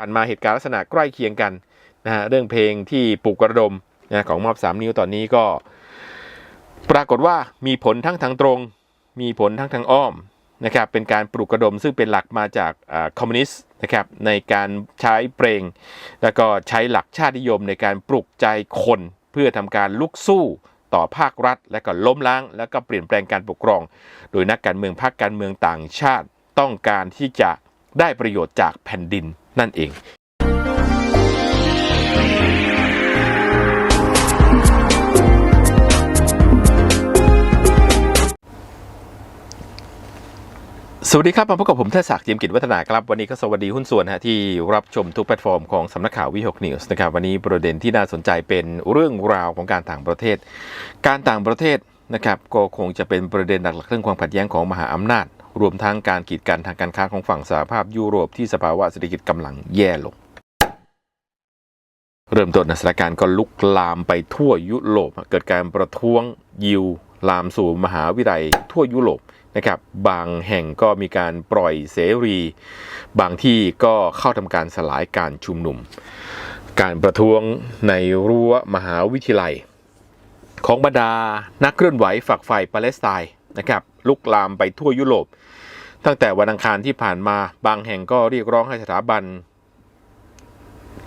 ผ่านมาเหตุการณ์ลักษณะใกล้เคียงกันนะฮะเรื่องเพลงที่ปลุกกระดมนะของมอบสามนิ้วตอนนี้ก็ ปรากฏว่ามีผลทั้งทางตรง มีผลทั้งทางอ้อมนะครับเป็นการปลุกกระดมซึ่งเป็นหลักมาจากคอมมิวนิสต์นะครับในการใช้เพลง แล้วก็ใช้หลักชาตินิยมในการปลุกใจคนเพื่อทำการลุกสู้ต่อภาครัฐ และก็ล้มล้าง แล้วก็เปลี่ยนแปลงการปกครอง โดยนักการเมืองพรรคการเมืองต่างชาติต้องการที่จะได้ประโยชน์จากแผ่นดิน นั่นเองสวัสดีครับ มาพบกับผมเทศศักดิ์เยมกิจวัฒนาครับ วันนี้ก็สวัสดีหุ้นส่วนฮะที่รับชมทุกแพลตฟอร์มของสำนักข่าววิหกนิวส์นะครับ วันนี้ประเด็นที่น่าสนใจเป็นเรื่องราวของการต่างประเทศ การต่างประเทศนะครับก็คงจะเป็นประเด็นหลักๆเรื่องความขัดแย้งของมหาอำนาจ รวมทั้งการกีดกันทางการค้าของฝั่งสหภาพยุโรปที่สภาวะเศรษฐกิจกำลังแย่ลง เริ่มต้นสถานการณ์ก็ลุกลามไปทั่วยุโรป เกิดการประท้วงยิวลามสู่มหาวิทยาลัยทั่วยุโรปนะครับบางแห่งก็มีการปล่อยเสรี บางที่ก็เข้าทำการสลายการชุมนุม การประท้วงในรั้วมหาวิทยาลัย ของบรรดานักเคลื่อนไหวฝักใฝ่ปาเลสไตน์นะครับลุกลามไปทั่วยุโรป ตั้งแต่วันอังคารที่ผ่านมาบางแห่งก็เรียกร้องให้สถาบัน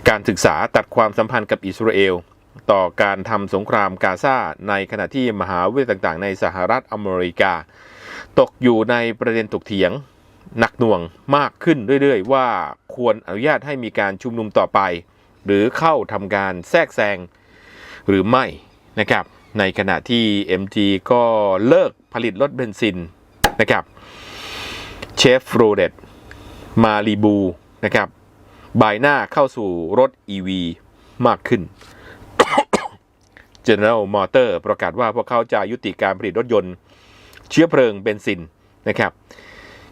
การศึกษาตัดความสัมพันธ์กับอิสราเอล ต่อการทำสงครามกาซาในขณะที่มหาวิทยาลัยต่างๆ ในสหรัฐอเมริกา ตกอยู่ในประเด็นถกเถียงหนักหน่วงมากขึ้นเรื่อยๆ ว่าควรอนุญาตให้มีการชุมนุมต่อไป หรือเข้าทำการแทรกแซงหรือไม่นะครับในขณะที่ MG ก็เลิกผลิตรถเบนซินนะครับ เชฟโรเดตมารีบูนะครับบายหน้าเข้าสู่รถ EV มากขึ้น General Motor ประกาศว่าพวกเขาจะยุติการผลิตรถยนต์ เชื้อเพลิงเบนซินนะครับ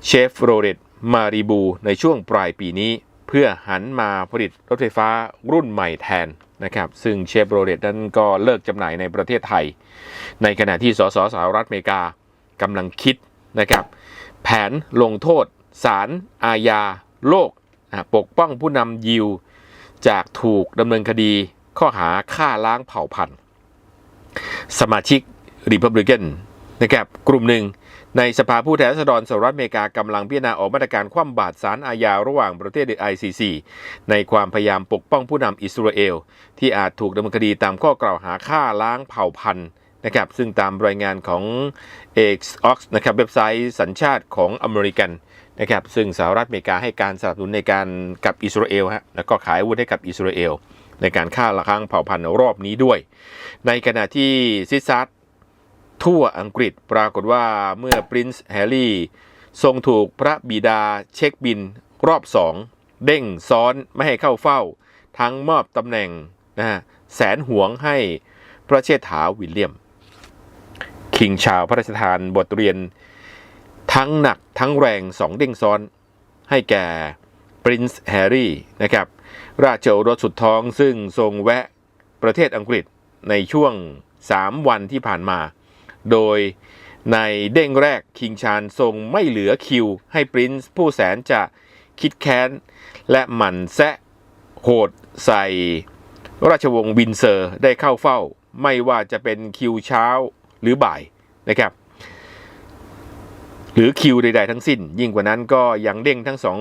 เชฟโรเลตมารีบูในช่วงปลายปีนี้ เพื่อหันมาผลิตรถไฟฟ้ารุ่นใหม่แทนนะครับซึ่งเชฟโรเลตนั้นก็เลิกจำหน่ายในประเทศไทย ในขณะที่สสสหรัฐอเมริกากำลังคิดนะครับ แผนลงโทษ ศาลอาญา โลก ปกป้องผู้นำยิว จากถูกดำเนินคดี ข้อหาฆ่าล้างเผ่าพันธุ์ สมาชิกริพับลิกันนะครับกลุ่มหนึ่งในสภาผู้แทนราษฎรสหรัฐอเมริกากำลังพิจารณาออกมาตรการคว่ำบาตรสารอาญาระหว่างประเทศหรือ ICC ในความพยายามปกป้องผู้นำอิสราเอล ที่อาจถูกดำเนินคดีตามข้อกล่าวหาฆ่าล้างเผ่าพันธุ์ นะครับซึ่งตามรายงานของ X นะครับเว็บไซต์สัญชาติของอเมริกันนะครับซึ่งสหรัฐอเมริกาให้การสนับสนุนในการกับอิสราเอลฮะแล้วก็ขายอาวุธให้กับอิสราเอลในการฆ่าละครั้งเผ่าพันธุ์รอบนี้ด้วย ในขณะที่ซิซัสทั่วอังกฤษปรากฏว่าเมื่อปรินซ์แฮร์รี่ทรงถูกพระบิดาเช็คบินรอบสองเด้งซ้อนไม่ให้เข้าเฝ้า ทั้งมอบตำแหน่งนะฮะแสนหวงให้พระเชษฐาวิลเลียม คิงชาวพระราชทานบทเรียน ทั้งหนักทั้งแรงสองเด้งซ้อน ให้แก่ปรินซ์แฮร์รี่นะครับราชโอรสสุดท้องซึ่งทรงแวะประเทศอังกฤษในช่วง 3 วันที่ผ่านมา โดยในเด้งแรกคิงชานทรงไม่เหลือคิว ให้ปรินซ์ผู้แสนจะคิดแค้น และหมั่นแซะโหดใส่ ราชวงศ์วินเซอร์ได้เข้าเฝ้า ไม่ว่าจะเป็นคิวเช้า หรือบ่ายนะครับ หรือคิวใด ๆ ทั้งสิ้น ยิ่งกว่านั้นก็ยังเด้งทั้งสอง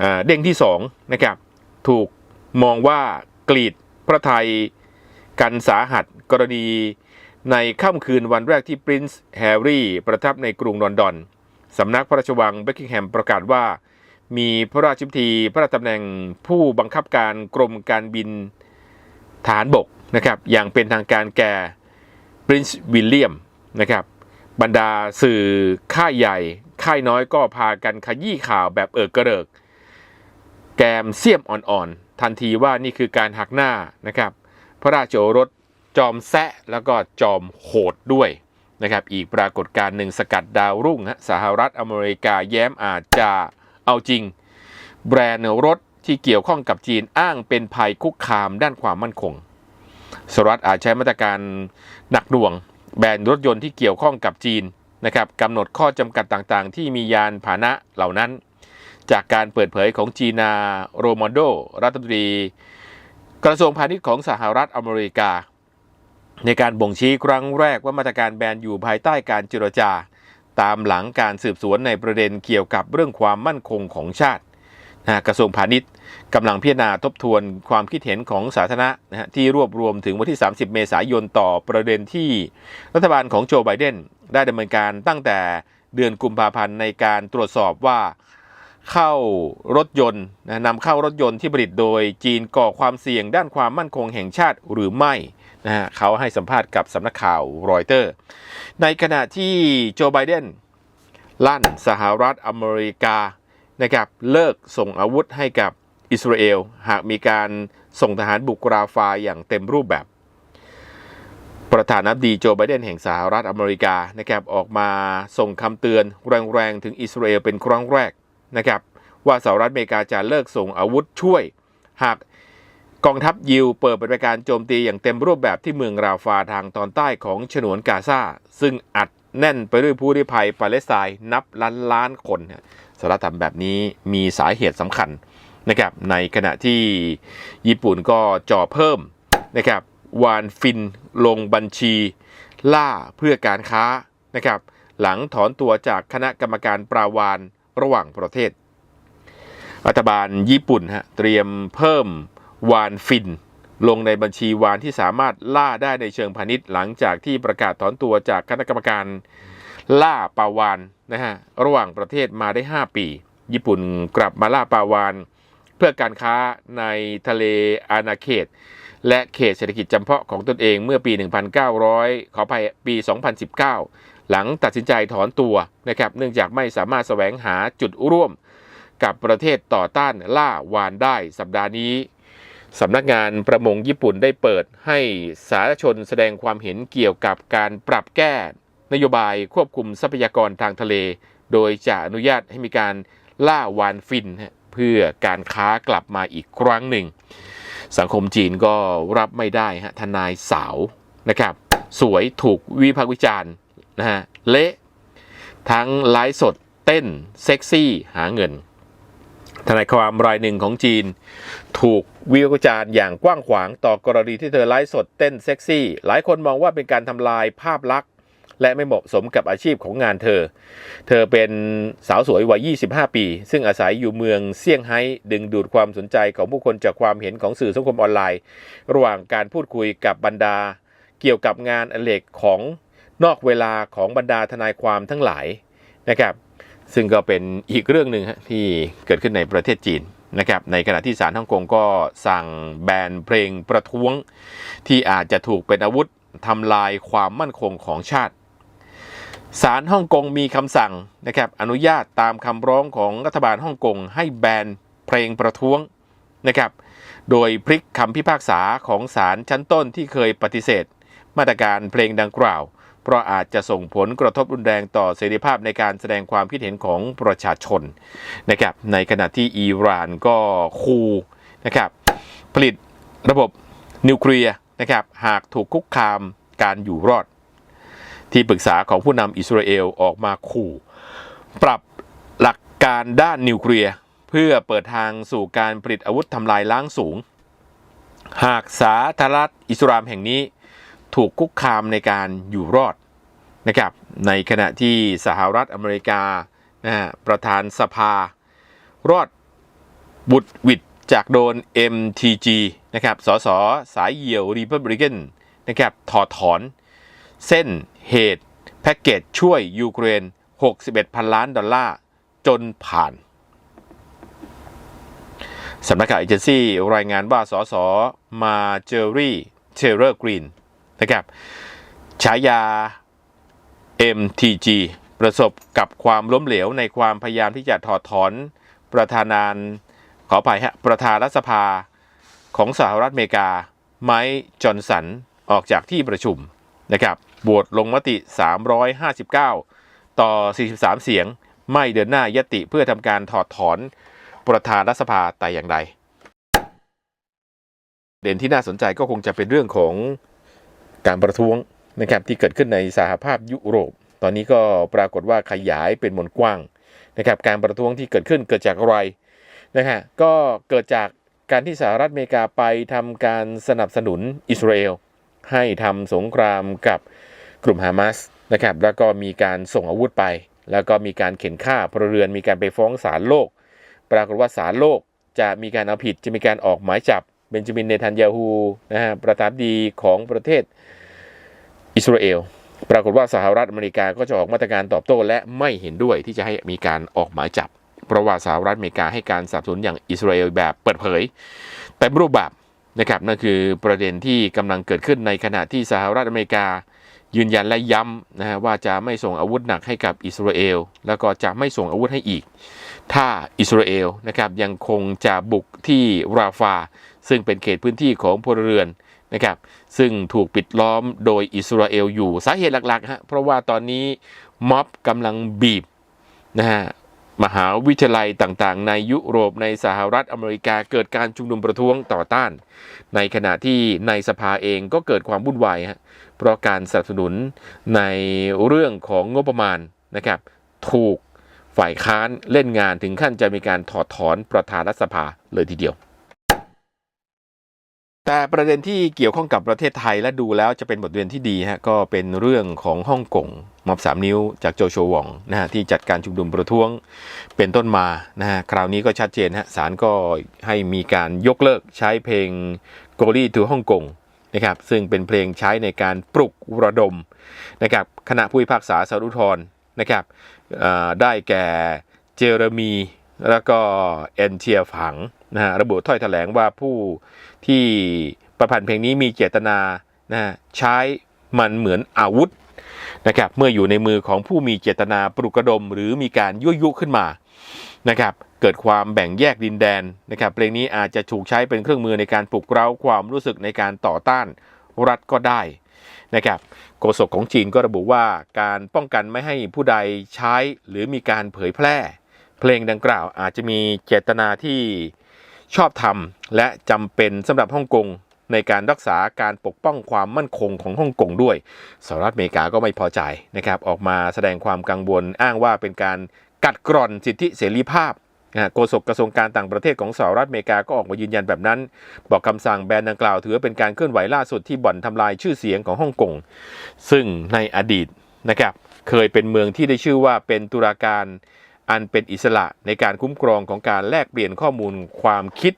อเด้งที่สองนะครับถูกมองว่ากรีดพระไทยกันสาหัสกรณีในค่ำคืนวันแรกที่ปรินซ์แฮร์รี่ประทับในกรุงลอนดอนสำนักพระราชวังเบกกิงแฮมประกาศว่า มีพระราชพิธีพระราชตำแหน่งผู้บังคับการกรมการบินฐานบกนะครับ อย่างเป็นทางการแก่ ปรินซ์วิลเลียมนะครับบรรดาสื่อค่ายใหญ่ ค่ายน้อยก็พากันขยี้ข่าวแบบเอิกกระเริก แกมเสียมอ่อนๆ ทันทีว่านี่คือการหักหน้านะครับ พระราชโอรสจอมแซะแล้วก็จอมโหดด้วยนะครับอีกปรากฏการณ์หนึ่งสกัดดาวรุ่งฮะสหรัฐอเมริกาแย้มอาจจะเอาจริง แบรนด์รถที่เกี่ยวข้องกับจีนอ้างเป็นภัยคุกคามด้านความมั่นคง สหรัฐอาจใช้มาตรการหนักหน่วง แบนรถยนต์ที่เกี่ยวข้องกับจีนนะครับกำหนดข้อจำกัดต่างๆ ที่มียานพาหนะเหล่านั้น จากการเปิดเผยของจีนาโรมอนโด รัฐมนตรี กระทรวงพาณิชย์ของสหรัฐอเมริกา ในการบ่งชี้ครั้งแรกว่ามาตรการแบนอยู่ภายใต้การเจรจา ตามหลังการสืบสวนในประเด็นเกี่ยวกับเรื่องความมั่นคงของชาตินะกระทรวงพาณิชย์ กำลังพิจารณาทบทวนความคิดเห็นของสาธารณะนะฮะที่รวบรวมถึงวันที่ 30 เมษายนต่อประเด็นที่รัฐบาลของโจไบเดนได้ดำเนินการตั้งแต่เดือนกุมภาพันธ์ในการตรวจสอบว่าเข้ารถยนต์นะนำเข้ารถยนต์ที่ผลิตโดยจีนก่อความเสี่ยงด้านความมั่นคงแห่งชาติหรือไม่นะฮะเขาให้สัมภาษณ์กับสำนักข่าวรอยเตอร์ ในขณะที่โจไบเดนลั่นสหรัฐอเมริกานะครับเลิกส่งอาวุธให้กับ อิสราเอลหากมีการส่งทหารบุกราฟาอย่างเต็มรูปแบบ ประธานาธิบดีโจไบเดนแห่งสหรัฐอเมริกานะครับออกมาส่งคำเตือนแรงๆถึงอิสราเอลเป็นครั้งแรกนะครับว่าสหรัฐอเมริกาจะเลิกส่งอาวุธช่วย หากกองทัพยิวเปิดปฏิบัติการโจมตีอย่างเต็มรูปแบบที่เมืองราฟาทางตอนใต้ของฉนวนกาซาซึ่งอัดแน่นไปด้วยผู้ลี้ภัยปาเลสไตน์นับล้านล้านคนสหรัฐทำแบบนี้มีสาเหตุสำคัญ นะครับในขณะที่ญี่ปุ่นก็จ่อเพิ่มนะครับวานฟินลงบัญชี ล่าเพื่อการค้านะครับหลังถอนตัวจากคณะกรรมการปราวานระหว่างประเทศ รัฐบาลญี่ปุ่นฮะเตรียมเพิ่มวานฟิน ลงในบัญชีวานที่สามารถล่าได้ในเชิงพาณิชย์ หลังจากที่ประกาศถอนตัวจากคณะกรรมการล่าปลาวานนะฮะระหว่างประเทศมาได้ 5 ปี ญี่ปุ่นกลับมาล่าปลาวาน พื่อการค้าในทะเลอาณาเขต และเขตเศรษฐกิจจำเพาะของตนเองเมื่อปี 1900 ขออภัยปี 2019 หลังตัดสินใจถอนตัวนะครับเนื่องจากไม่สามารถแสวงหาจุดร่วมกับประเทศต่อต้านล่าวานได้สัปดาห์นี้สำนักงานประมงญี่ปุ่นได้เปิดให้สาธารณชนแสดงความเห็นเกี่ยวกับการปรับแก้นโยบายควบคุมทรัพยากรทางทะเล โดยจะอนุญาตให้มีการล่าวานฟิน เพื่อการค้ากลับมาอีกครั้งหนึ่ง สังคมจีนก็รับไม่ได้ฮะทนายสาวนะครับ สวยถูกวิพากษ์วิจารณ์นะฮะเละทั้งไลฟ์สดเต้นเซ็กซี่หาเงินทนายความรายหนึ่งของจีน ถูกวิพากษ์วิจารณ์อย่างกว้างขวางต่อกรณีที่เธอไลฟ์สดเต้นเซ็กซี่ หลายคนมองว่าเป็นการทำลายภาพลักษณ์ และไม่เหมาะสมกับอาชีพของงานเธอ เธอเป็นสาวสวยวัย 25 ปี ซึ่งอาศัยอยู่เมืองเซี่ยงไฮ้ดึงดูดความสนใจของผู้คนจากความเห็นของสื่อสังคมออนไลน์ ระหว่างการพูดคุยกับบรรดา เกี่ยวกับงานอดิเรกของนอกเวลาของบรรดาทนายความทั้งหลายนะครับซึ่งก็เป็นอีกเรื่องหนึ่งที่เกิดขึ้นในประเทศจีนนะครับในขณะที่ศาลฮ่องกงก็สั่งแบนเพลงประท้วง ที่อาจจะถูกเป็นอาวุธทำลายความมั่นคงของชาติ ศาลฮ่องกงมีคำสั่งนะครับอนุญาตตามคำร้องของรัฐบาลฮ่องกงให้แบนเพลงประท้วงนะครับ โดยพลิกคำพิพากษาของศาลชั้นต้นที่เคยปฏิเสธ มาตรการเพลงดังกล่าว เพราะอาจจะส่งผลกระทบรุนแรงต่อเสรีภาพในการแสดงความคิดเห็นของประชาชนนะครับในขณะที่อิหร่านก็คูนะครับผลิตระบบนิวเคลียร์นะครับหากถูกคุกคามการอยู่รอด ที่ปรึกษาของผู้นำอิสราเอลออกมาขู่ ปรับหลักการด้านนิวเคลียร์เพื่อเปิดทางสู่การผลิตอาวุธทำลายล้างสูง หากสาธารณรัฐอิสลามแห่งนี้ถูกคุกคามในการอยู่รอดนะครับในขณะที่สหรัฐอเมริกานะประธานสภา รอดบุดหวิดจากโดน MTG นะครับสสสายเหี่ยวรีพับลิกันนะครับถอดถอน เส้นเหตุ แพ็กเกจช่วยยูเครน 61 พันล้านดอลลาร์ จนผ่าน สำนักข่าวเอเจนซี่รายงานว่าสสมาเจอรี่เทเลอร์กรีนนะครับฉายา MTG ประสบกับความล้มเหลวในความพยายามที่จะถอดถอนประธานานขออภัยฮะประธานรัฐสภาของสหรัฐอเมริกา ไมค์จอห์นสัน ออกจากที่ประชุม นะครับโหวตลงมติ 359 ต่อ 43 เสียง ไม่เดินหน้ายติเพื่อทำการถอดถอนประธานรัฐสภาแต่อย่างใดเด่นที่น่าสนใจก็คงจะเป็นเรื่องของการประท้วงนะครับที่เกิดขึ้นในสหภาพยุโรป ตอนนี้ก็ปรากฏว่าขยายเป็นวงกว้างนะครับการประท้วงที่เกิดขึ้นเกิดจากอะไรนะฮะก็เกิดจากการที่สหรัฐอเมริกาไปทำการสนับสนุนอิสราเอล ให้ทำสงครามกับกลุ่มฮามาสนะครับแล้วก็มีการส่งอาวุธไป แล้วก็มีการเข็นฆ่าพลเรือน มีการไปฟ้องศาลโลก ปรากฏว่าศาลโลกจะมีการเอาผิดจะมีการออกหมายจับเบนจามินเนทันยาฮูนะฮะประธานดีของประเทศอิสราเอลปรากฏว่าสหรัฐอเมริกาก็จะออกมาตรการตอบโต้และไม่เห็นด้วยที่จะให้มีการออกหมายจับ เพราะว่าสหรัฐอเมริกาให้การสนับสนุนอย่างอิสราเอลแบบเปิดเผย แต่รูปแบบ นะครับนั่นคือประเด็นที่กำลังเกิดขึ้นในขณะที่สหรัฐอเมริกา ยืนยันและย้ำนะฮะว่าจะไม่ส่งอาวุธหนักให้กับอิสราเอลแล้วก็จะไม่ส่งอาวุธให้อีก ถ้าอิสราเอลนะครับยังคงจะบุกที่ราฟา ซึ่งเป็นเขตพื้นที่ของพลเรือนนะครับซึ่งถูกปิดล้อมโดยอิสราเอลอยู่สาเหตุหลักๆฮะเพราะว่าตอนนี้ม็อบกำลังบีบนะฮะ มหาวิทยาลัยต่างๆ ในยุโรปในสหรัฐอเมริกาเกิดการชุมนุมประท้วงต่อต้าน ในขณะที่ในสภาเองก็เกิดความวุ่นวายฮะเพราะการสนับสนุนในเรื่องของงบประมาณนะครับ ถูกฝ่ายค้านเล่นงานถึงขั้นจะมีการถอดถอนประธานรัฐสภาเลยทีเดียว แต่ประเด็นที่เกี่ยวข้องกับประเทศไทยและดูแล้วจะเป็นบทเรียนที่ดีฮะก็เป็นเรื่องของฮ่องกงมอบสามนิ้วจากโจโฉวองนะฮะที่จัดการชุมนุมประท้วงเป็นต้นมานะฮะคราวนี้ก็ชัดเจนฮะศาลก็ให้มีการยกเลิกใช้เพลง g o l y to ฮ่องกงนะครับซึ่งเป็นเพลงใช้ในการปลุกระดมนะครับคณะผู้พิพากษาสารุทธรนะครับได้แก่เจเรมีแล้วก็เอนเทียฝัง นะฮะระบุถ้อยแถลงว่าผู้ที่ประพันธ์เพลงนี้มีเจตนานะใช้มันเหมือนอาวุธนะครับเมื่ออยู่ในมือของผู้มีเจตนาปลุกกระดม หรือมีการยั่วยุขึ้นมานะครับเกิดความแบ่งแยกดินแดนนะครับเพลงนี้อาจจะถูกใช้เป็นเครื่องมือในการปลุกเร้าความรู้สึกในการต่อต้านรัฐก็ได้นะครับโฆษกของจีนก็ระบุว่าการป้องกันไม่ให้ผู้ใดใช้หรือมีการเผยแพร่ เพลงดังกล่าวอาจจะมีเจตนาที่ ชอบธรรมและจำเป็นสำหรับฮ่องกงในการรักษาการปกป้องความมั่นคงของฮ่องกงด้วยสหรัฐอเมริกาก็ไม่พอใจนะครับ ออกมาแสดงความกังวลอ้างว่าเป็นการกัดกร่อนสิทธิเสรีภาพนะโฆษกกระทรวงการต่างประเทศของสหรัฐอเมริกาก็ออกมายืนยันแบบนั้น บอกคำสั่งแบนดังกล่าวถือว่าเป็นการเคลื่อนไหวล่าสุดที่บ่อนทำลายชื่อเสียงของฮ่องกงซึ่งในอดีตนะครับเคยเป็นเมืองที่ได้ชื่อว่าเป็นตุลาการ อันเป็นอิสระในการคุ้มครองของการแลกเปลี่ยนข้อมูลความคิด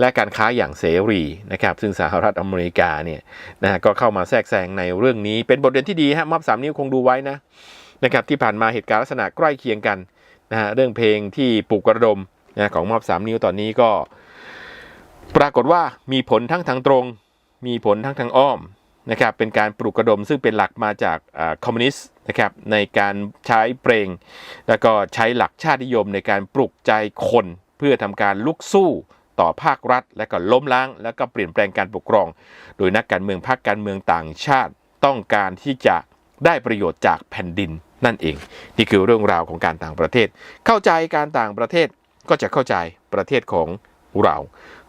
และการค้าอย่างเสรีนะครับ ซึ่งสหรัฐอเมริกาเนี่ยนะฮะก็เข้ามาแทรกแซงในเรื่องนี้ เป็นบทเรียนที่ดีฮะมับสามนิ้วคงดูไว้นะนะครับที่ผ่านมาเหตุการณ์ลักษณะใกล้เคียงกันนะฮะเรื่องเพลงที่ปลุกกระดมนะของมับสามนิ้วตอนนี้ก็ ปรากฏว่ามีผลทั้งทางตรง มีผลทั้งทางอ้อม นะครับเป็นการปลุกกระดมซึ่งเป็นหลักมาจากคอมมิวนิสต์นะครับในการใช้เพลง แล้วก็ใช้หลักชาตินิยมในการปลุกใจคนเพื่อทำการลุกสู้ต่อภาครัฐ และก็ล้มล้าง แล้วก็เปลี่ยนแปลงการปกครอง โดยนักการเมืองพรรคการเมืองต่างชาติต้องการที่จะได้ประโยชน์จากแผ่นดินนั่นเอง นี่คือเรื่องราวของการต่างประเทศ เข้าใจการต่างประเทศก็จะเข้าใจประเทศของเรา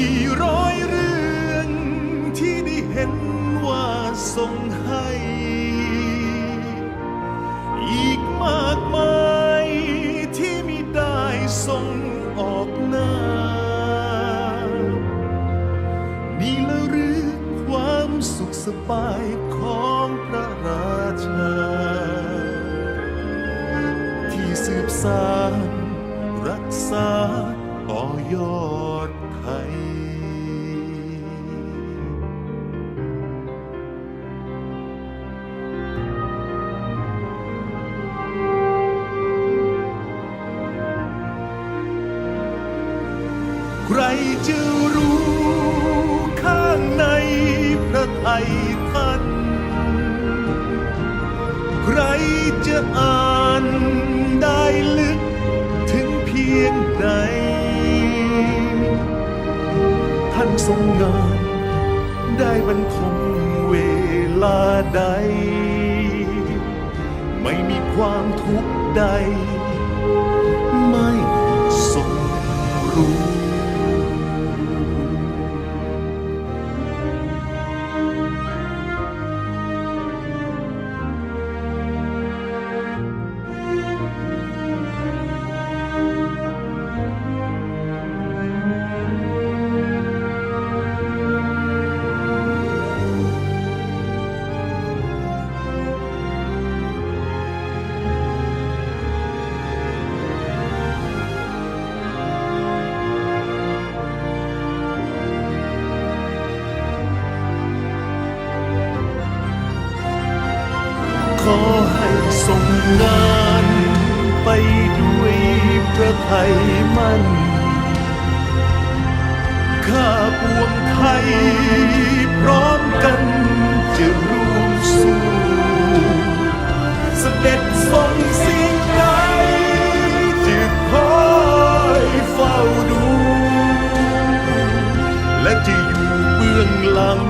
กี่ร้อยเรื่องที่ได้เห็นว่าทรง จะรู้ข้างในพระไทยท่าน ใครจะอ่านได้ลึกถึงเพียงใดท่านทรงงานได้บรรทมเวลาใด ไม่มีความทุกข์ใด ไม่ทรงรู้ งานไปด้วยพระไทยมั่น ข้าปวงไทยพร้อมกันจะร่วมสู้เสด็จทรงสิ่งใดจะคอยเฝ้าดู และจะอยู่เบื้องหลัง